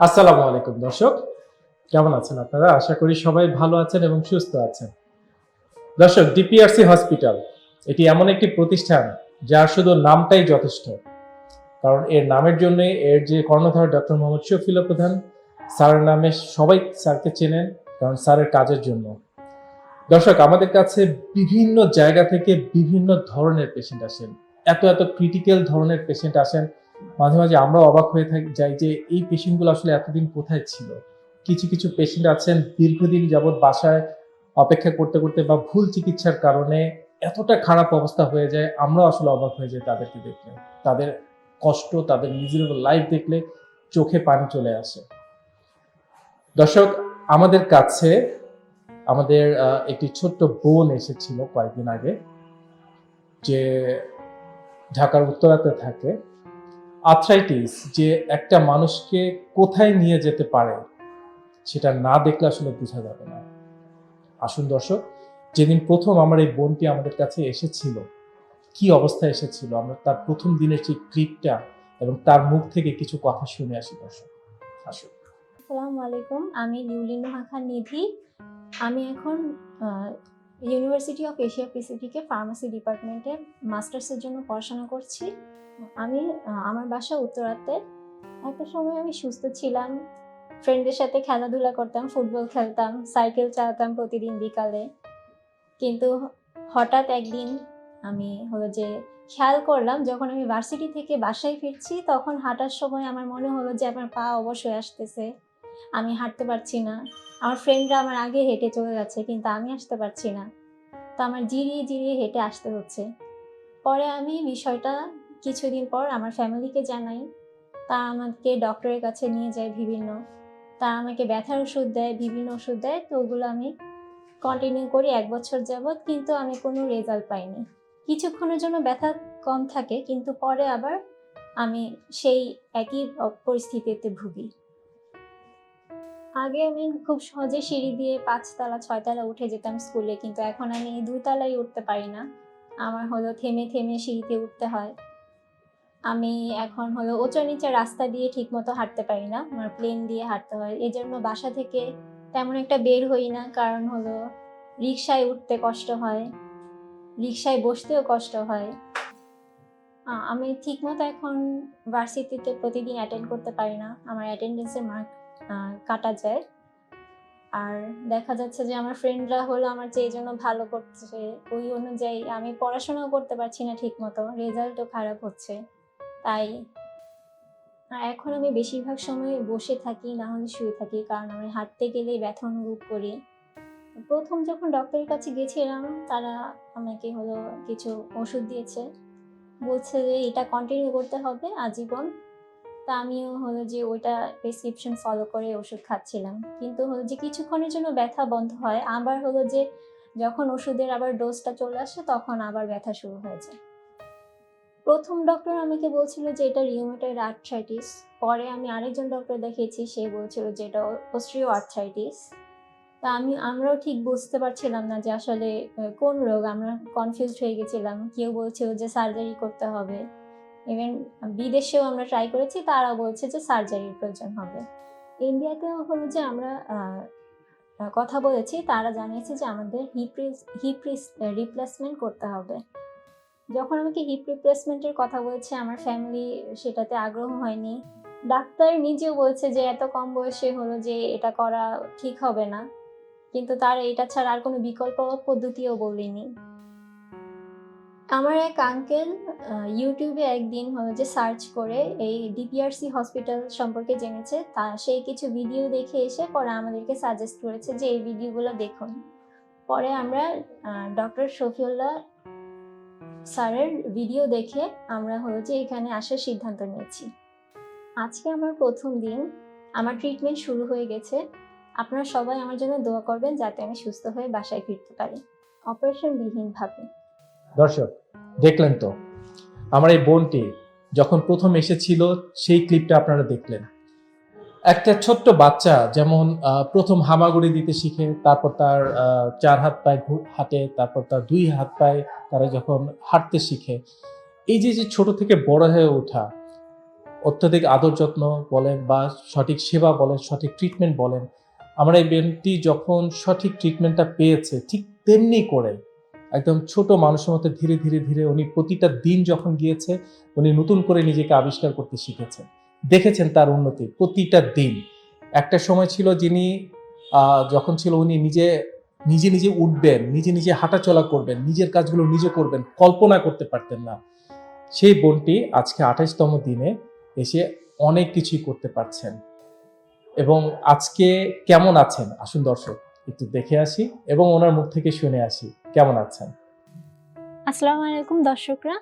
আসসালামু আলাইকুম, দর্শক। কেমন আছেন আপনারা? আশা করি সবাই ভালো আছেন এবং সুস্থ আছেন। দর্শক ডিপিআরসি হসপিটাল এটি এমন একটি প্রতিষ্ঠান যার শুধু নামটাই যথেষ্ট। কারণ এর নামের জন্য এর যে কর্ণধার ডক্টর মোহাম্মদ শফিল প্রধান স্যারের নামে সবাই স্যারকে চেনেন কারণ স্যারের কাজের জন্য। দর্শক, আমাদের কাছে বিভিন্ন জায়গা থেকে বিভিন্ন ধরনের পেশেন্ট আসেন। এত এত ক্রিটিক্যাল ধরনের পেশেন্ট আসেন মাঝে মাঝে আমরা অবাক হয়ে থাকি, যাই যে এই পেশেন্টগুলো আসলে এতদিন কোথায় ছিল? কিছু কিছু পেশেন্ট আছেন দীর্ঘদিন যাবৎ বাসায় অপেক্ষা করতে করতে বা ভুল চিকিৎসার কারণে এতটা খারাপ অবস্থা হয়ে যায় আমরা আসলে অবাক হয়ে যাই তাদেরকে দেখলে। তাদের কষ্ট, তাদের মিজারেবল লাইফ দেখলে চোখে পানি চলে আসে। দর্শক, আমাদের কাছে আমাদের একটি ছোট্ট বোন এসেছিল কয়েকদিন আগে, যে ঢাকার উত্তরাতে থাকে। আর্থ্রাইটিস যে একটা মানুষকে কোথায় নিয়ে যেতে পারে, সেটা না দেখলে আসলে বোঝা যাবে না। আসুন দর্শক, যেদিন প্রথম আমার এই বোনটি আমাদের কাছে এসেছিল, কি অবস্থায় এসেছিল, আমরা তার প্রথম দিনের সেই ক্লিপটা এবং তার মুখ থেকে কিছু কথা শুনে আসি দর্শক। আসুন। আসসালামু আলাইকুম, আমি লিউলিন খান নিধি। আমি এখন ইউনিভার্সিটি অফ এশিয়া প্যাসিফিকে ফার্মাসি ডিপার্টমেন্টে মাস্টার্সের জন্য পড়াশোনা করছি। আমি আমার বাসা উত্তরাতে। একটা সময় আমি সুস্থ ছিলাম। ফ্রেন্ডদের সাথে খেলাধুলা করতাম, ফুটবল খেলতাম সাইকেল চালাতাম প্রতিদিন বিকালে। কিন্তু হঠাৎ একদিন আমি হলো যে খেয়াল করলাম, যখন আমি ভার্সিটি থেকে বাসায় ফিরছি, তখন হাঁটার সময় আমার মনে হলো যে আমার পা অবশ্যই আসতেছে। আমি হাঁটতে পারছি না। আমার ফ্রেন্ডরা আমার আগে হেঁটে চলে যাচ্ছে, কিন্তু আমি আসতে পারছি না। তো আমার জিরিয়ে জিরিয়ে হেঁটে আসতে হচ্ছে। পরে আমি বিষয়টা কিছুদিন পর আমার ফ্যামিলিকে জানাই। তারা আমাকে ডক্টরের কাছে নিয়ে যায় বিভিন্ন। তারা আমাকে ব্যথার ওষুধ দেয়, বিভিন্ন ওষুধ দেয়। তো ওগুলো আমি কন্টিনিউ করি এক বছর যাবৎ, কিন্তু আমি কোনো রেজাল্ট পাইনি। কিছুক্ষণের জন্য ব্যথা কম থাকে, কিন্তু পরে আবার আমি সেই একই পরিস্থিতিতে ভুগি। আগে আমি খুব সহজে সিঁড়ি দিয়ে পাঁচতলা, ছয়তলা উঠে যেতাম স্কুলে, কিন্তু এখন আমি দুইতলাই উঠতে পারি না। আমার হলো থেমে থেমে সিঁড়িতে উঠতে হয়। আমি এখন হলো উঁচু নিচে রাস্তা দিয়ে ঠিকমতো হাঁটতে পারি না, আমার প্লেন দিয়ে হাঁটতে হয়। এই জন্য বাসা থেকে তেমন একটা বের হই না, কারণ হলো রিক্সায় উঠতে কষ্ট হয় রিক্সায় বসতেও কষ্ট হয়। আমি ঠিকমতো এখন ভার্সিটিতে প্রতিদিন অ্যাটেন্ড করতে পারি না। আমার অ্যাটেন্ডেন্সের মার্ক কাটা যায়। আর দেখা যাচ্ছে যে আমার ফ্রেন্ডরা হলো আমার চেয়ে জন্য ভালো করছে, ওই অনুযায়ী আমি পড়াশোনাও করতে পারছি না ঠিক মতো রেজাল্টও খারাপ হচ্ছে। তাই এখন আমি বেশিরভাগ সময় বসে থাকি, না হলে শুয়ে থাকি, কারণ আমি হাঁটতে গেলেই ব্যথা অনুভব করি। প্রথম যখন ডক্টরের কাছে গেছিলাম, তারা আমাকে হলো কিছু ওষুধ দিয়েছে। বলছে যে এটা কন্টিনিউ করতে হবে, আজীবন তা আমিও হলো যে ওইটা প্রেসক্রিপশন ফলো করে ওষুধ খাচ্ছিলাম। কিন্তু হলো যে কিছুক্ষণের জন্য ব্যথা বন্ধ হয়, আবার হলো যে যখন ওষুধের আবার ডোজটা চলে আসে তখন আবার ব্যথা শুরু হয়ে যায়। প্রথম ডক্টর আমাকে বলছিল যে এটা রিউমেটয়েড আর্থ্রাইটিস পরে আমি আরেকজন ডক্টর দেখিয়েছি, সে বলছিল যে এটা অস্ট্রিও আর্থ্রাইটিস তা আমি, আমরাও ঠিক বুঝতে পারছিলাম না যে আসলে কোন রোগ, আমরা কনফিউজড হয়ে গেছিলাম। কেউ বলছিল যে সার্জারি করতে হবে। ইভেন বিদেশেও আমরা ট্রাই করেছি তারা বলছে যে সার্জারির প্রয়োজন হবে। ইন্ডিয়াতেও হলো যে আমরা কথা বলেছি, তারা জানিয়েছে যে আমাদের হিপ হিপ রিপ্লেসমেন্ট করতে হবে। যখন আমাকে হিপ রিপ্লেসমেন্টের কথা বলেছে, আমার ফ্যামিলি সেটাতে আগ্রহ হয়নি। ডাক্তার নিজেও বলছে যে এত কম বয়সে হলো যে এটা করা ঠিক হবে না। কিন্তু তার এটা ছাড়া আর কোনো বিকল্প পদ্ধতিও বলেনি। আমার এক আঙ্কেল ইউটিউবে একদিন হলো যে সার্চ করে এই ডিপিআরসি হসপিটাল সম্পর্কে জেনেছে। তা সেই কিছু ভিডিও দেখে এসে পরে আমাদেরকে সাজেস্ট করেছে যে এই ভিডিওগুলো দেখুন। পরে আমরা ডক্টর শফিউল্লাহ স্যারের ভিডিও দেখে আমরা হলো যে এখানে আসার সিদ্ধান্ত নিয়েছি। আজকে আমার প্রথম দিন, আমার ট্রিটমেন্ট শুরু হয়ে গেছে। আপনারা সবাই আমার জন্য দোয়া করবেন যাতে আমি সুস্থ হয়ে বাসায় ফিরতে পারি। অপারেশন বিহীনভাবে। দর্শক, দেখলেন তো? আমার এই বোনটি যখন প্রথম এসেছিল, সেই ক্লিপটা আপনারা দেখলেন। একটা ছোট্ট বাচ্চা যেমন প্রথম হামাগুড়ি দিতে শিখে, তারপর তার চার হাত পায়ে হাঁটে, তারপর তার দুই হাত পায়ে তারা যখন হাঁটতে শিখে, এই যে যে ছোট থেকে বড় হয়ে ওঠা, অত্যধিক আদর যত্ন বলেন বা সঠিক সেবা বলেন, সঠিক ট্রিটমেন্ট বলেন, আমার এই বেনটি যখন সঠিক ট্রিটমেন্টটা পেয়েছে, ঠিক তেমনি করে একদম ছোট মানুষের মতো ধীরে ধীরে ধীরে উনি প্রতিটা দিন যখন গিয়েছে, উনি নতুন করে নিজেকে আবিষ্কার করতে শিখেছেন। দেখেছেন তার উন্নতি প্রতিটা দিন। একটা সময় ছিল যিনি যখন ছিল উনি নিজে নিজে নিজে উঠবেন, নিজে নিজে হাঁটাচলা করবেন, নিজের কাজগুলো নিজে করবেন, কল্পনা করতে পারতেন না। সেই বোনটি আজকে আঠাশতম দিনে এসে অনেক কিছুই করতে পারছেন। এবং আজকে কেমন আছেন? আসুন দর্শক, একটু দেখে আসি এবং ওনার মুখ থেকে শুনে আসি। কেমন আছেন? আসসালামু আলাইকুম দর্শকরা।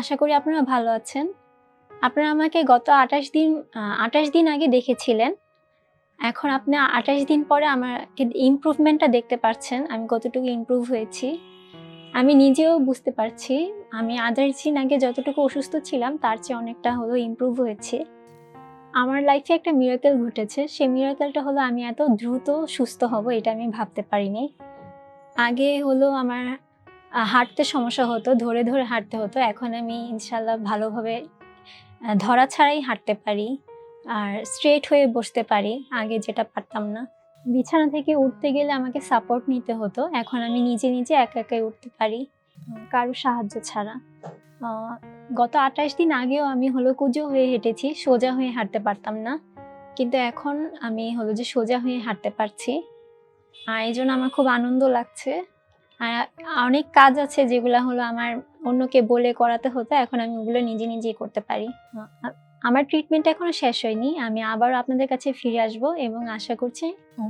আশা করি আপনারা ভালো আছেন। আপনারা আমাকে গত আঠাশ দিন আঠাশ দিন আগে দেখেছিলেন। এখন আপনি আঠাশ দিন পরে আমার ইমপ্রুভমেন্টটা দেখতে পাচ্ছেন। আমি কতটুকু ইমপ্রুভ হয়েছি। আমি নিজেও বুঝতে পারছি। আমি আঠাশ দিন আগে যতটুকু অসুস্থ ছিলাম, তার চেয়ে অনেকটা হলো ইমপ্রুভ হয়েছে। আমার লাইফে একটা মিরাকেল ঘটেছে। সেই মিরাকেলটা হলো আমি এত দ্রুত সুস্থ হব, এটা আমি ভাবতে পারিনি। আগে হলো আমার হাঁটতে সমস্যা হতো, ধরে ধরে হাঁটতে হতো। এখন আমি ইনশাল্লাহ ভালোভাবে ধরা ছাড়াই হাঁটতে পারি আর স্ট্রেট হয়ে বসতে পারি। আগে যেটা পারতাম না। বিছানা থেকে উঠতে গেলে আমাকে সাপোর্ট নিতে হতো। এখন আমি নিজে নিজে একা, একাই উঠতে পারি কারও সাহায্য ছাড়া। গত আঠাশ দিন আগেও আমি হলো কুজো হয়ে হেঁটেছি, সোজা হয়ে হাঁটতে পারতাম না। কিন্তু এখন আমি হলো যে সোজা হয়ে হাঁটতে পারছি। এই জন্য আমার খুব আনন্দ লাগছে। আর অনেক কাজ আছে যেগুলো হলো আমার অন্যকে বলে করাতে হতো, এখন আমি ওগুলো নিজে নিজেই করতে পারি। আমার ট্রিটমেন্ট এখনও শেষ হয়নি, আমি আবার আপনাদের কাছে ফিরে আসব এবং আশা করছি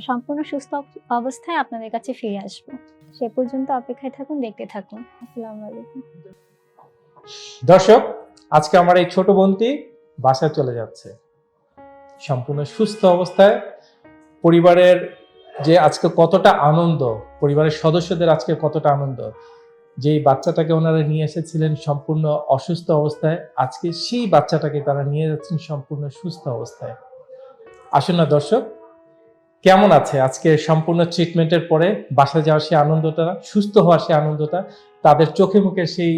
সম্পূর্ণ সুস্থ অবস্থায় আপনাদের কাছে ফিরে আসব। সে পর্যন্ত অপেক্ষায় থাকুন, দেখতে থাকুন। আসসালামু আলাইকুম। দর্শক, আজকে আমার এই ছোট বোনটি বাসায় চলে যাচ্ছে। সম্পূর্ণ সুস্থ অবস্থায় পরিবারের যে আজকে কতটা আনন্দ, পরিবারের সদস্যদের আজকে কতটা আনন্দ। যেই বাচ্চাটাকে ওনারা নিয়ে এসেছিলেন সম্পূর্ণ অসুস্থ অবস্থায়, আজকে সেই বাচ্চাটাকে তারা নিয়ে যাচ্ছেন সম্পূর্ণ সুস্থ অবস্থায়। আসুন না দর্শক, কেমন আছে আজকে সম্পূর্ণ ট্রিটমেন্টের পরে? বাসায় যাওয়ার সেই আনন্দটা, সুস্থ হওয়ার সেই আনন্দটা, তাদের চোখে মুখে সেই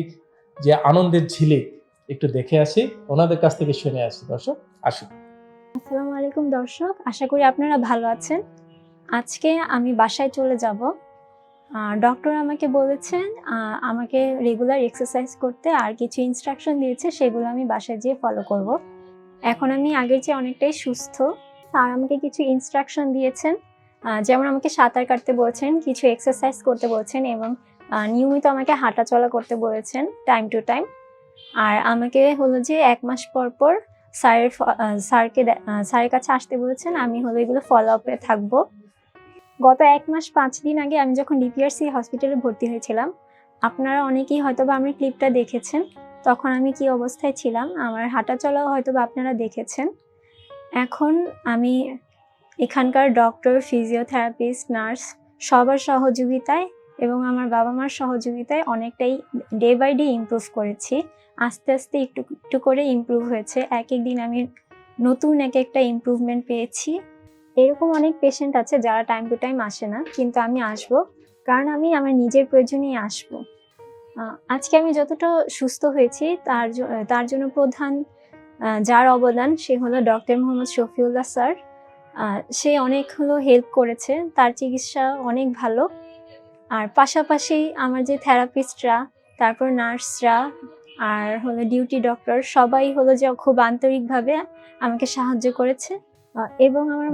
যে আনন্দের ঝিলিক একটু দেখে আসি, ওনাদের কাছ থেকে শুনে আসি দর্শক, আসুন। আসসালামু আলাইকুম দর্শক, আশা করি আপনারা ভালো আছেন। আজকে আমি বাসায় চলে যাব। ডক্টর আমাকে বলেছেন আমাকে রেগুলার এক্সারসাইজ করতে আর কিছু ইনস্ট্রাকশন দিয়েছে, সেগুলো আমি বাসায় যেয়ে ফলো করব। এখন আমি আগের চেয়ে অনেকটাই সুস্থ। আর আমাকে কিছু ইনস্ট্রাকশন দিয়েছেন যেমন আমাকে সাঁতার কাটতে বলেছেন, কিছু এক্সারসাইজ করতে বলেছেন এবং নিয়মিত আমাকে হাঁটা চলা করতে বলেছেন টাইম টু টাইম আর আমাকে হলো যে এক মাস পর পর স্যারের স্যারকে স্যারের কাছে আসতে বলেছেন, আমি হলো এগুলো ফলো আপে থাকব। গত এক মাস পাঁচ দিন আগে আমি যখন ডিপিআরসি হসপিটালে ভর্তি হয়েছিলাম, আপনারা অনেকেই হয়তো বা আমার ক্লিপটা দেখেছেন। তখন আমি কি অবস্থায় ছিলাম? আমার হাঁটা চলাও হয়তো বা আপনারা দেখেছেন। এখন আমি এখানকার ডক্টর ফিজিওথেরাপিস্ট নার্স সবার সহযোগিতায় এবং আমার বাবা মার সহযোগিতায় অনেকটাই ডে বাই ডে ইমপ্রুভ করেছি। আস্তে আস্তে একটু একটু করে ইমপ্রুভ হয়েছে। এক এক দিন আমি নতুন এক একটা ইমপ্রুভমেন্ট পেয়েছি। এরকম অনেক পেশেন্ট আছে যারা টাইম টু টাইম আসে না, কিন্তু আমি আসব। কারণ আমি আমার নিজের প্রয়োজনেই আসব। আজকে আমি যতটা সুস্থ হয়েছি, তার তার জন্য প্রধান যার অবদান সে হলো ডক্টর মোহাম্মদ শফিউল্লাহ স্যার। সে অনেক হলো হেল্প করেছে, তার চিকিৎসা অনেক ভালো। আর পাশাপাশি আমার যে থেরাপিস্টরা তারপর নার্সরা, আর হলো ডিউটি ডক্টর সবাই হলো যে খুব আন্তরিকভাবে আমাকে সাহায্য করেছে। এবং আমার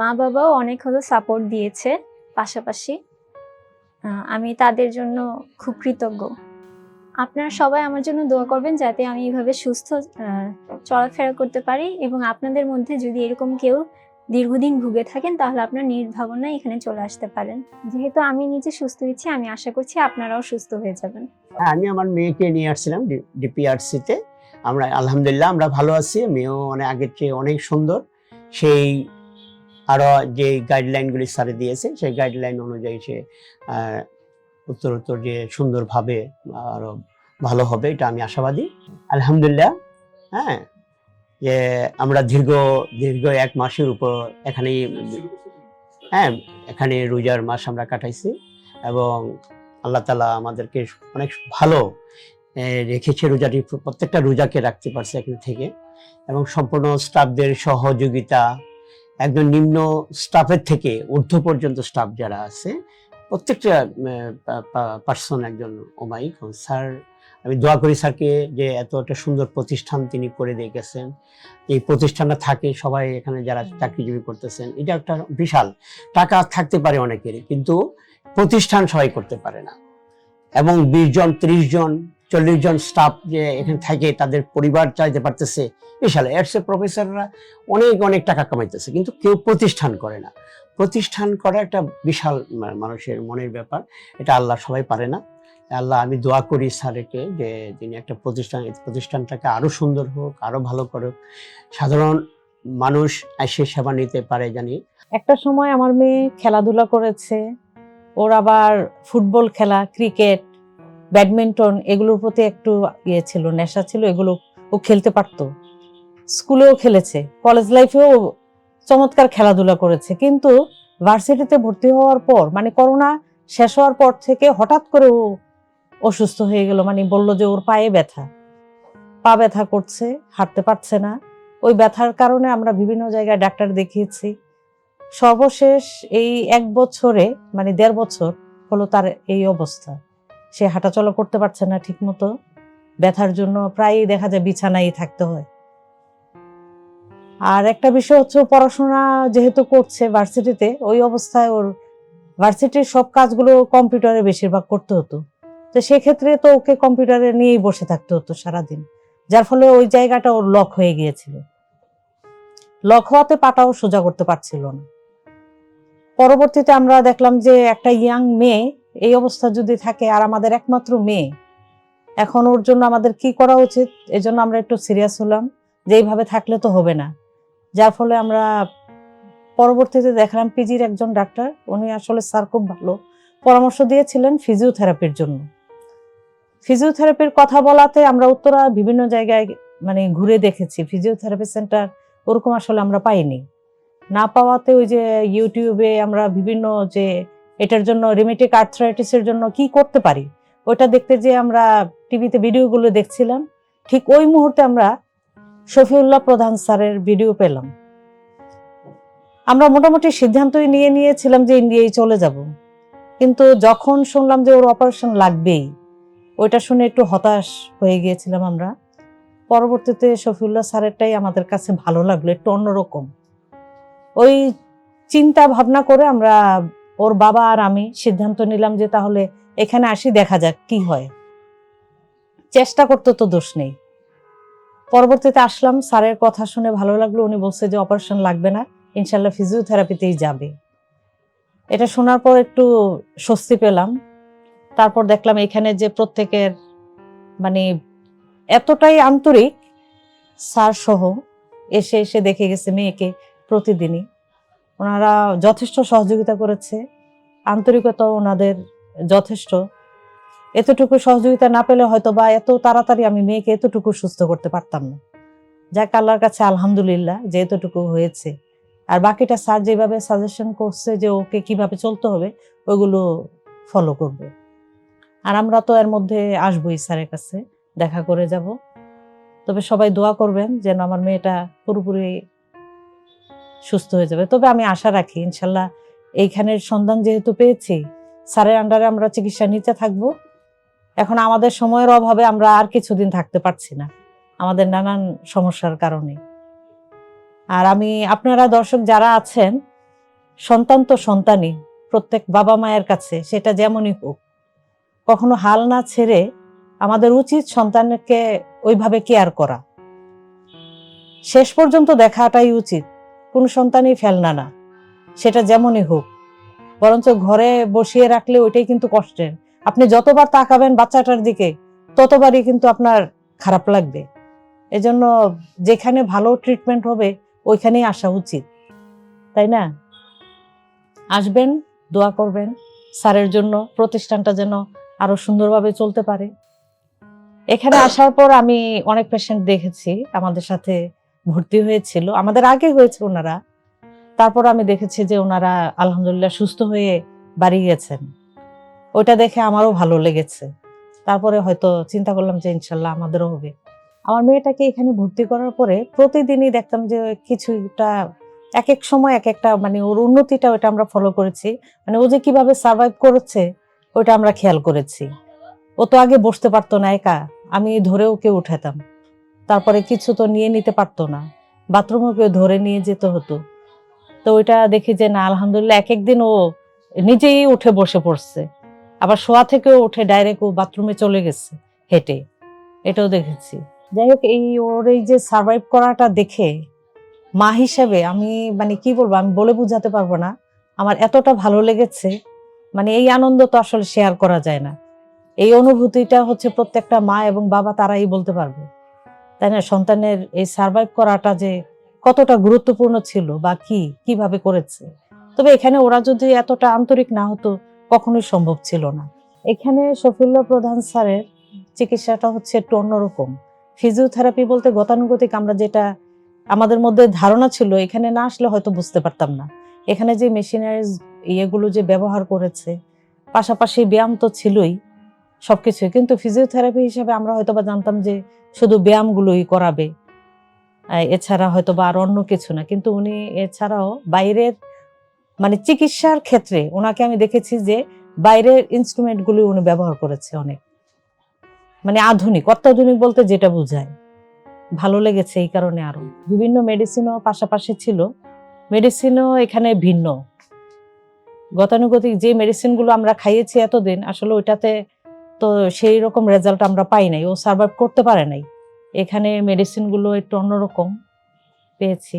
মা বাবাও অনেক হলো সাপোর্ট দিয়েছে পাশাপাশি। আমি তাদের জন্য খুব কৃতজ্ঞ। আপনারা সবাই আমার জন্য দোয়া করবেন যাতে আমি এইভাবে সুস্থ চলাফেরা করতে পারি এবং আপনাদের মধ্যে যদি এরকম কেউ দীর্ঘদিন ভুগে থাকেন তাহলে আপনার নির্ভাবনায় এখানে চলে আসতে পারেন। যেহেতু আমি নিজে সুস্থ হয়েছি আমি আশা করছি আপনারাও সুস্থ হয়ে যাবেন। হ্যাঁ, আমি আমার মেয়েকে নিয়ে আসছিলাম ডিপিআরসিতে। আমরা আলহামদুলিল্লাহ আমরা ভালো আছি। মেয়েও অনেক আগের চেয়ে অনেক সুন্দর। সেই আরও যে গাইডলাইনগুলি স্যারে দিয়েছে সেই গাইডলাইন অনুযায়ী সে আহ, উত্তর উত্তর যে সুন্দরভাবে আরও ভালো হবে এটা আমি আশাবাদী। আলহামদুলিল্লাহ হ্যাঁ যে আমরা দীর্ঘ দীর্ঘ এক মাসের উপর এখানেই হ্যাঁ এখানে রোজার মাস আমরা কাটাইছি এবং আল্লাহ তালা আমাদেরকে অনেক ভালো রেখেছে রোজাটি, প্রত্যেকটা রোজাকে রাখতে পারছে এখান থেকে। এবং সম্পূর্ণ স্টাফদের সহযোগিতা একজন নিম্ন স্টাফের থেকে ঊর্ধ্ব পর্যন্ত স্টাফ যারা আছে, প্রত্যেকটা পার্সন একজন অমায়িক স্যার, আমি দোয়া করি স্যারকে যে এত একটা সুন্দর প্রতিষ্ঠান তিনি করে দিয়ে গেছেন। এই প্রতিষ্ঠানটা থাকে, সবাই এখানে যারা চাকরিজীবী করতেছেন, এটা একটা বিশাল। টাকা থাকতে পারে অনেকেরই, কিন্তু প্রতিষ্ঠান সবাই করতে পারে না। এবং বিশ জন, ত্রিশ জন চল্লিশ জন স্টাফ যে এখানে থাকে, তাদের পরিবার চাইতে পারতেছে। বিশাল এর সে প্রফেসররা অনেক অনেক টাকা কামাইতেছে, কিন্তু কেউ প্রতিষ্ঠান করে না। প্রতিষ্ঠান করা একটা বিশাল মানুষের মনের ব্যাপার। এটা আল্লাহ সবাই পারে না। আল্লাহ, আমি দোয়া করি স্যারকে যে তিনি একটা প্রতিষ্ঠান প্রতিষ্ঠানটাকে আরও সুন্দর হোক, আরও ভালো করুক। সাধারণ মানুষ এসে সেবা নিতে পারে জানি। একটা সময় আমার মেয়ে খেলাধুলা করেছে, ওর আবার ফুটবল খেলা, ক্রিকেট ব্যাডমিন্টন এগুলোর প্রতি একটু ইয়ে ছিল, নেশা ছিল, এগুলো ও খেলতে পারতো। স্কুলেও খেলেছে কলেজ লাইফেও চমৎকার খেলাধুলা করেছে। কিন্তু ভার্সিটিতে ভর্তি হওয়ার পর মানে করোনা শেষ হওয়ার পর থেকে হঠাৎ করে ও অসুস্থ হয়ে গেল মানে বলল যে ওর পায়ে ব্যথা। পা ব্যথা করছে, হাঁটতে পারছে না। ওই ব্যথার কারণে আমরা বিভিন্ন জায়গায় ডাক্তার দেখিয়েছি। সর্বশেষ এই এক বছরে মানে দেড় বছর হলো তার এই অবস্থা। সে হাঁটাচলা করতে পারছে না ঠিক মতো ব্যথার জন্য প্রায়ই দেখা যায় বিছানায় থাকতে হয়। আর একটা বিষয় হচ্ছে পড়াশোনা যেহেতু করছে ভার্সিটিতে, ওই অবস্থায় ওর ভার্সিটির সব কাজগুলো কম্পিউটারে বেশিরভাগ করতে হতো। তো সেক্ষেত্রে তো ওকে কম্পিউটারে নিয়েই বসে থাকতে হতো সারাদিন, যার ফলে ওই জায়গাটা ওর লক হয়ে গিয়েছিল। লক হওয়াতে পাটাও সোজা করতে পারছিল না। পরবর্তীতে আমরা দেখলাম যে একটা ইয়াং মেয়ে এই অবস্থা যদি থাকে আর আমাদের একমাত্র মেয়ে, এখন ওর জন্য আমাদের কি করা উচিত? এজন্য আমরা একটু সিরিয়াস হলাম যে এইভাবে থাকলে তো হবে না। যার ফলে আমরা পরবর্তীতে দেখলাম পিজির একজন ডাক্তার, উনি আসলে স্যার খুব ভালো। পরামর্শ দিয়েছিলেন ফিজিওথেরাপির জন্য। ফিজিওথেরাপির কথা বলাতে আমরা উত্তরা বিভিন্ন জায়গায় মানে ঘুরে দেখেছি। ফিজিওথেরাপি সেন্টার ওরকম আসলে আমরা পাইনি। না পাওয়াতে ওই যে ইউটিউবে আমরা বিভিন্ন যে এটার জন্য রিমেটিক আর্থ্রাইটিসের জন্য কি করতে পারি? ওটা দেখতে যে আমরা টিভিতে ভিডিওগুলো দেখছিলাম, ঠিক ওই মুহূর্তে আমরা শফিউল্লাহ প্রধান স্যারের ভিডিও পেলাম। আমরা মোটামুটি সিদ্ধান্তই নিয়ে নিয়েছিলাম যে ইন্ডিয়ায় চলে যাব। কিন্তু যখন শুনলাম যে ওর অপারেশন লাগবেই, ওইটা শুনে একটু হতাশ হয়ে গিয়েছিলাম আমরা। পরবর্তীতে শফিউল্লাহ স্যারেরটাই আমাদের কাছে ভালো লাগল, একটু অন্যরকম। ওই চিন্তা ভাবনা করে আমরা ওর বাবা আর আমি সিদ্ধান্ত নিলাম যে তাহলে এখানে আসি, দেখা যাক কি হয়। চেষ্টা করতে তো দোষ নেই। পরবর্তীতে আসলাম, স্যারের কথা শুনে ভালো লাগল। উনি বলছে যে অপারেশন লাগবে না ইনশাল্লাহ ফিজিওথেরাপিতেই যাবে। এটা শোনার পর একটু স্বস্তি পেলাম। তারপর দেখলাম এখানে যে প্রত্যেকের মানে এতটাই আন্তরিক, স্যার সহ এসে এসে দেখে গেছে মেয়েকে প্রতিদিনই। ওনারা যথেষ্ট সহযোগিতা করেছে। আন্তরিকতা ওনাদের যথেষ্ট। এতটুকু সহযোগিতা না পেলে হয়তো বা এত তাড়াতাড়ি আমি মেয়েকে এতটুকু সুস্থ করতে পারতাম না। যাক, আল্লাহর কাছে আলহামদুলিল্লাহ যে এতটুকু হয়েছে। আর বাকিটা স্যার যেভাবে সাজেশন করছে যে ওকে কীভাবে চলতে হবে, ওইগুলো ফলো করবে। আর আমরা তো এর মধ্যে আসবোই স্যারের কাছে, দেখা করে যাব। তবে সবাই দোয়া করবেন যেন আমার মেয়েটা পুরোপুরি সুস্থ হয়ে যাবে। তবে আমি আশা রাখি, ইনশাল্লাহ এইখানের সন্ধান যেহেতু পেয়েছি, স্যারের আন্ডারে আমরা চিকিৎসা নিতে থাকব। এখন আমাদের সময়ের অভাবে আমরা আর কিছুদিন থাকতে পারছি না, আমাদের নানান সমস্যার কারণে। আর আমি, আপনারা দর্শক যারা আছেন, সন্তান তো সন্তানই, প্রত্যেক বাবা মায়ের কাছে সেটা যেমনই হোক, কখনো হাল না ছেড়ে আমাদের উচিত সন্তানকে ওইভাবে কেয়ার করা। শেষ পর্যন্ত দেখাটাই উচিত। কোন সন্তানই ফেলনা না। সেটা যেমনই হোক। বরঞ্চ ঘরে বসিয়ে রাখলে ওইটাই কিন্তু কষ্টের। আপনি যতবার তাকাবেন বাচ্চাটার দিকে, ততবারই কিন্তু আপনার খারাপ লাগবে। এজন্য যেখানে ভালো ট্রিটমেন্ট হবে, ওইখানেই আসা উচিত। তাই না? আসবেন, দোয়া করবেন। স্যারের জন্য প্রতিষ্ঠানটা যেন আরও সুন্দরভাবে চলতে পারে। এখানে আসার পর আমি অনেক পেশেন্ট দেখেছি আমাদের সাথে। ভর্তি হয়েছিল। আমাদের আগে হয়েছে ওনারা। তারপর আমি দেখেছি যে ওনারা আলহামদুলিল্লাহ সুস্থ হয়ে বাড়ি গেছেন। ওটা দেখে আমারও ভালো লেগেছে। তারপরে হয়তো চিন্তা করলাম যে ইনশাল্লাহ আমাদেরও হবে। আমার মেয়েটাকে এখানে ভর্তি করার পরে প্রতিদিনই দেখতাম যে কিছুটা এক এক সময় এক একটা মানে ওর উন্নতিটা ওটা আমরা ফলো করেছি। মানে ও যে কীভাবে সার্ভাইভ করেছে ওটা আমরা খেয়াল করেছি। ও তো আগে বসতে পারতো না একা। আমি ধরে ওকে উঠাতাম। তারপরে কিছু তো নিয়ে নিতে পারতো না। বাথরুমে ধরে নিয়ে যেতে হতো। তো ওইটা দেখি যে না, আলহামদুলিল্লাহ এক একদিন ও নিজেই উঠে বসে পড়ছে। আবার শোয়া থেকেও উঠে ডাইরেক্ট ও বাথরুমে চলে গেছে, হেঁটে। এটাও দেখেছি। যাই হোক, এই ওর এই যে সার্ভাইভ করাটা দেখে মা হিসেবে আমি মানে কি বলব, আমি বলে বোঝাতে পারব না। আমার এতটা ভালো লেগেছে মানে এই আনন্দ তো আসলে শেয়ার করা যায় না। এই অনুভূতিটা হচ্ছে প্রত্যেকটা মা এবং বাবা তারাই বলতে পারবে। তাই না? সন্তানের এই সার্ভাইভ করাটা যে কতটা গুরুত্বপূর্ণ ছিল বা কি, কীভাবে করেছে? তবে এখানে ওরা যদি এতটা আন্তরিক না হতো, কখনোই সম্ভব ছিল না। এখানে শফিউল্লাহ প্রধান স্যারের চিকিৎসাটা হচ্ছে একটু অন্যরকম। ফিজিওথেরাপি বলতে গতানুগতিক আমরা যেটা আমাদের মধ্যে ধারণা ছিল, এখানে না আসলে হয়তো বুঝতে পারতাম না। এখানে যে মেশিনারিজ ইয়েগুলো যে ব্যবহার করেছে, পাশাপাশি ব্যায়াম তো ছিলই। সবকিছুই কিন্তু ফিজিওথেরাপি হিসাবে আমরা হয়তো বা জানতাম যে শুধু ব্যায়ামগুলোই করাবে। এছাড়া হয়তো বা আর অন্য কিছু না। কিন্তু উনি এছাড়াও বাইরের মানে চিকিৎসার ক্ষেত্রে ওনাকে আমি দেখেছি যে বাইরের ইনস্ট্রুমেন্টগুলি উনি ব্যবহার করেছে অনেক। মানে আধুনিক, অত্যাধুনিক বলতে যেটা বোঝায়। ভালো লেগেছে এই কারণে আরও। বিভিন্ন মেডিসিনও পাশাপাশি ছিল। মেডিসিনও এখানে ভিন্ন। গতানুগতিক যে মেডিসিনগুলো আমরা খাইয়েছি এতদিন, আসলে ওইটাতে তো সেই রকম রেজাল্ট আমরা পাই নাই। ও সার্ভাইভ করতে পারে নাই। এখানে মেডিসিনগুলো একটু অন্যরকম পেয়েছি।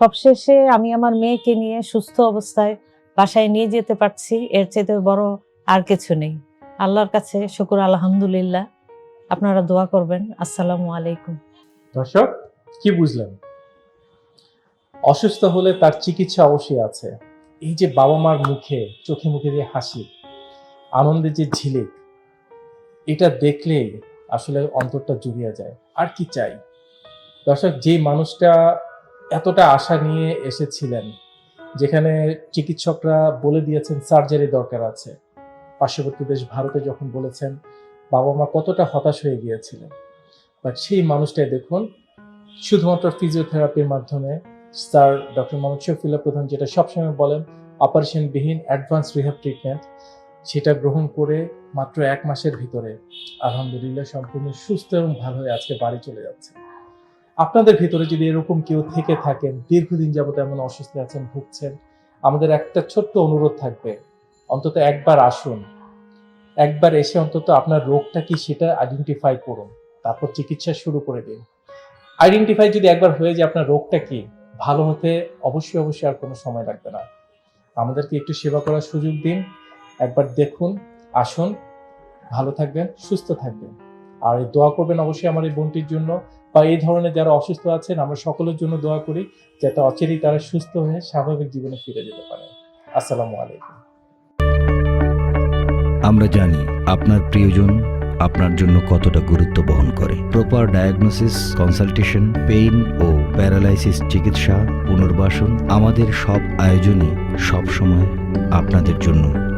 সবশেষে আমি আমার মেয়েকে নিয়ে সুস্থ অবস্থায় বাসায় নিয়ে যেতে পারছি। এর চেয়ে বড় আর কিছু নেই। আল্লাহর কাছে শুকুর, আলহামদুলিল্লাহ। আপনারা দোয়া করবেন। আসসালামু আলাইকুম। দর্শক, কি বুঝলেন? অসুস্থ হলে তার চিকিৎসা অবশ্যই আছে। এই যে বাবা মার মুখে, চোখে মুখে যে হাসি আনন্দের যে ঝিলিক এটা দেখলেই আসলে অন্তরটা জুড়িয়ে যায়। আর কি চাই? দর্শক যে মানুষটা এতটা আশা নিয়ে এসেছিলেন, যেখানে চিকিৎসকরা বলে দিয়েছেন সার্জারি দরকার আছে। পার্শ্ববর্তী দেশ ভারতে যখন বলেছেন বাবা মা কতটা হতাশ হয়ে গিয়েছিলেন। বাট সেই মানুষটাই দেখুন, শুধুমাত্র ফিজিওথেরাপির মাধ্যমে স্যার ডক্টর মোহাম্মদ শফিল্লা প্রধান যেটা সবসময় বলেন অপারেশন বিহীন অ্যাডভান্স রিহাব ট্রিটমেন্ট সেটা গ্রহণ করে মাত্র এক মাসের ভিতরে আলহামদুলিল্লাহ সম্পূর্ণ সুস্থ এবং ভালো হয়ে আজকে বাড়ি চলে যাচ্ছে। আপনাদের ভিতরে যদি এরকম কেউ থেকে থাকেন, দীর্ঘদিন যাবত এমন অসুস্থ আছেন, ভুগছেন, আমাদের একটা ছোট্ট অনুরোধ থাকবে, অন্তত একবার আসুন। একবার এসে অন্তত আপনার রোগটা কি সেটা আইডেন্টিফাই করুন, তারপর চিকিৎসা শুরু করে দিন। আইডেন্টিফাই যদি একবার হয়ে যায় আপনার রোগটা কি, ভালো হতে অবশ্যই অবশ্যই আর কোনো সময় লাগবে না। আমাদেরকে একটু সেবা করার সুযোগ দিন। একবার দেখুন, আসুন, ভালো থাকবেন, সুস্থ থাকবেন। আর দোয়া করবেন অবশ্যই আমার এই বোনটির জন্য বা এই ধরনের যারা অসুস্থ আছেন, আমরা সকলের জন্য দোয়া করি যাতে অচেরেই তারা সুস্থ হয়ে স্বাভাবিক জীবনে ফিরে যেতে পারে। আসসালামু আলাইকুম। আমরা জানি আপনার প্রিয়জন আপনার জন্য কতটা গুরুত্ব বহন করে। প্রপার ডায়াগনোসিস কনসালটেশন পেইন ও প্যারালাইসিস চিকিৎসা, পুনর্বাসন আমাদের সব আয়োজনই সব সময় আপনাদের জন্য